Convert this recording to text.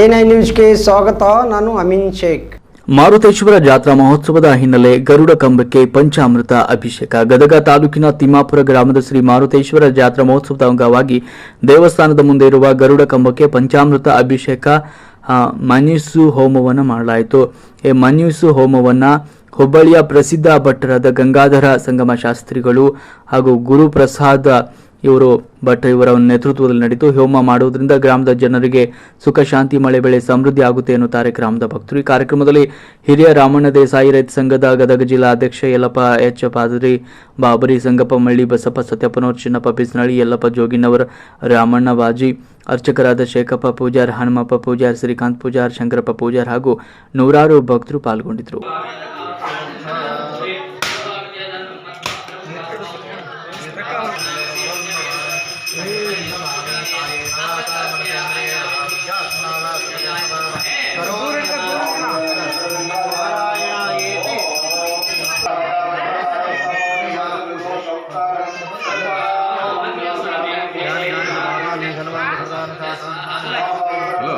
A nine ನ್ಯೂಸ್ಗೆ ಸ್ವಾಗತ, ನಾನು ಅಮಿನ್ ಶೇಖ್. ಮಾರುತೇಶ್ವರ ಜಾತ್ರಾ ಮಹೋತ್ಸವದ ಹಿನ್ನೆಲೆ ಗರುಡ ಕಂಬಕ್ಕೆ ಪಂಚಾಮೃತ ಅಭಿಷೇಕ. ಗದಗ ತಾಲೂಕಿನ ತಿಮ್ಮಾಪುರ ಗ್ರಾಮದ ಶ್ರೀ ಮಾರುತೇಶ್ವರ ಜಾತ್ರಾ ಮಹೋತ್ಸವದ ಅಂಗವಾಗಿ ದೇವಸ್ಥಾನದ ಮುಂದೆ ಇರುವ ಗರುಡ ಕಂಬಕ್ಕೆ ಪಂಚಾಮೃತ ಅಭಿಷೇಕ ಮನೀಸು ಹೋಮವನ್ನು ಮಾಡಲಾಯಿತು. ಈ ಮನೀಸು ಹೋಮವನ್ನ ಹುಬ್ಬಳ್ಳಿಯ ಪ್ರಸಿದ್ಧ ಭಟ್ಟರಾದ ಗಂಗಾಧರ ಸಂಗಮ ಶಾಸ್ತ್ರಿಗಳು ಹಾಗೂ ಗುರುಪ್ರಸಾದ ಇವರು ಭಟ್ ಇವರ ನೇತೃತ್ವದಲ್ಲಿ ನಡೆಯಿತು ಹೋಮ ಮಾಡುವುದರಿಂದ ಗ್ರಾಮದ ಜನರಿಗೆ ಸುಖ, ಶಾಂತಿ, ಮಳೆ, ಬೆಳೆ ಸಮೃದ್ಧಿ ಆಗುತ್ತೆ ಎನ್ನುತ್ತಾರೆ ಗ್ರಾಮದ ಭಕ್ತರು. ಈ ಕಾರ್ಯಕ್ರಮದಲ್ಲಿ ಹಿರಿಯ ರಾಮಣ್ಣ ದೇಸಾಯಿ ರೈತ ಸಂಘದ ಗದಗ ಜಿಲ್ಲಾ ಅಧ್ಯಕ್ಷ ಯಲ್ಲಪ್ಪ ಎಚ್ ಪಾದರಿ, ಬಾಬರಿ ಸಂಗಪ್ಪ ಮಳ್ಳಿ, ಬಸಪ್ಪ ಸತ್ಯಪ್ಪನವರ್, ಚಿನ್ನಪ್ಪ ಬಿಸ್ನಳ್ಳಿ, ಯಲ್ಲಪ್ಪ ಜೋಗಿನವರ್, ರಾಮಣ್ಣ ಬಾಜಿ, ಅರ್ಚಕರಾದ ಶೇಖಪ್ಪ ಪೂಜಾರ್, ಹನುಮಪ್ಪ ಪೂಜಾರ್, ಶ್ರೀಕಾಂತ್ ಪೂಜಾರ್, ಶಂಕರಪ್ಪ ಪೂಜಾರ್ ಹಾಗೂ ನೂರಾರು ಭಕ್ತರು ಪಾಲ್ಗೊಂಡಿದ್ದರು. Hello.